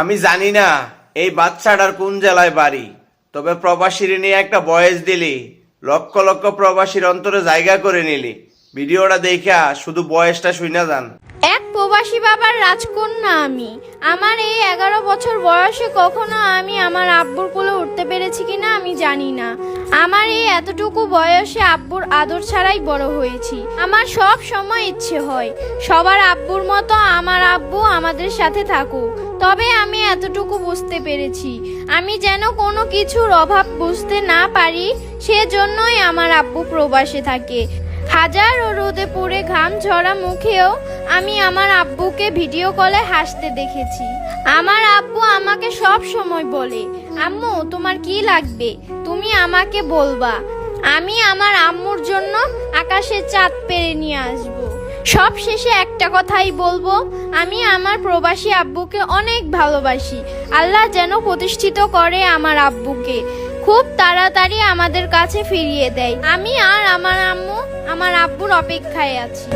আমি জানি না, এই বাচ্চাটার কোন জেলায় বাড়ি। তবে প্রবাসীর নিয়ে একটা বয়স দিলি, লক্ষ লক্ষ প্রবাসীর অন্তরে জায়গা করে নিলি। ভিডিওটা দেখা শুধু বয়সটা শুনে যান। এক প্রবাসী বাবার রাজকন্যা আমি। আমার এই এগারো বছর বয়সে কখনো আমি আমার আব্বুর কোলে উঠতে আমি জানি না। আমার এই এতটুকু বয়সে আব্বুর আদর ছাড়াই বড় হয়েছি। আমার সব সময় ইচ্ছে হয়, সবার আব্বুর মতো আমার আব্বু আমাদের সাথে থাকুক। তবে আমি এতটুকু বুঝতে পেরেছি, আমি যেন কোনো কিছুর অভাব বুঝতে না পারি, সেজন্যই আমার আব্বু প্রবাসে থাকে। হাজার ও রোদে পড়ে ঘাম ঝরা মুখেও আমি আমার আব্বুকে ভিডিও কলে হাসতে দেখেছি। আমার আব্বু আমাকে সব সময় বলে, আম্মু, তোমার কি লাগবে? তুমি আমাকে বলবা। আমি আমার আম্মুর জন্য আকাশে চাঁদ পেরে নিয়ে আসব। সব শেষে একটা কথাই বলব, আমি আমার প্রবাসী আব্বুকে অনেক ভালোবাসি। আল্লাহ যেন প্রতিষ্ঠিত করে আমার আব্বুকে। খুব তাড়াতাড়ি আমাদের কাছে ফিরিয়ে দেয়। আমি আর আমার আব্বুর অপেক্ষায় আছি।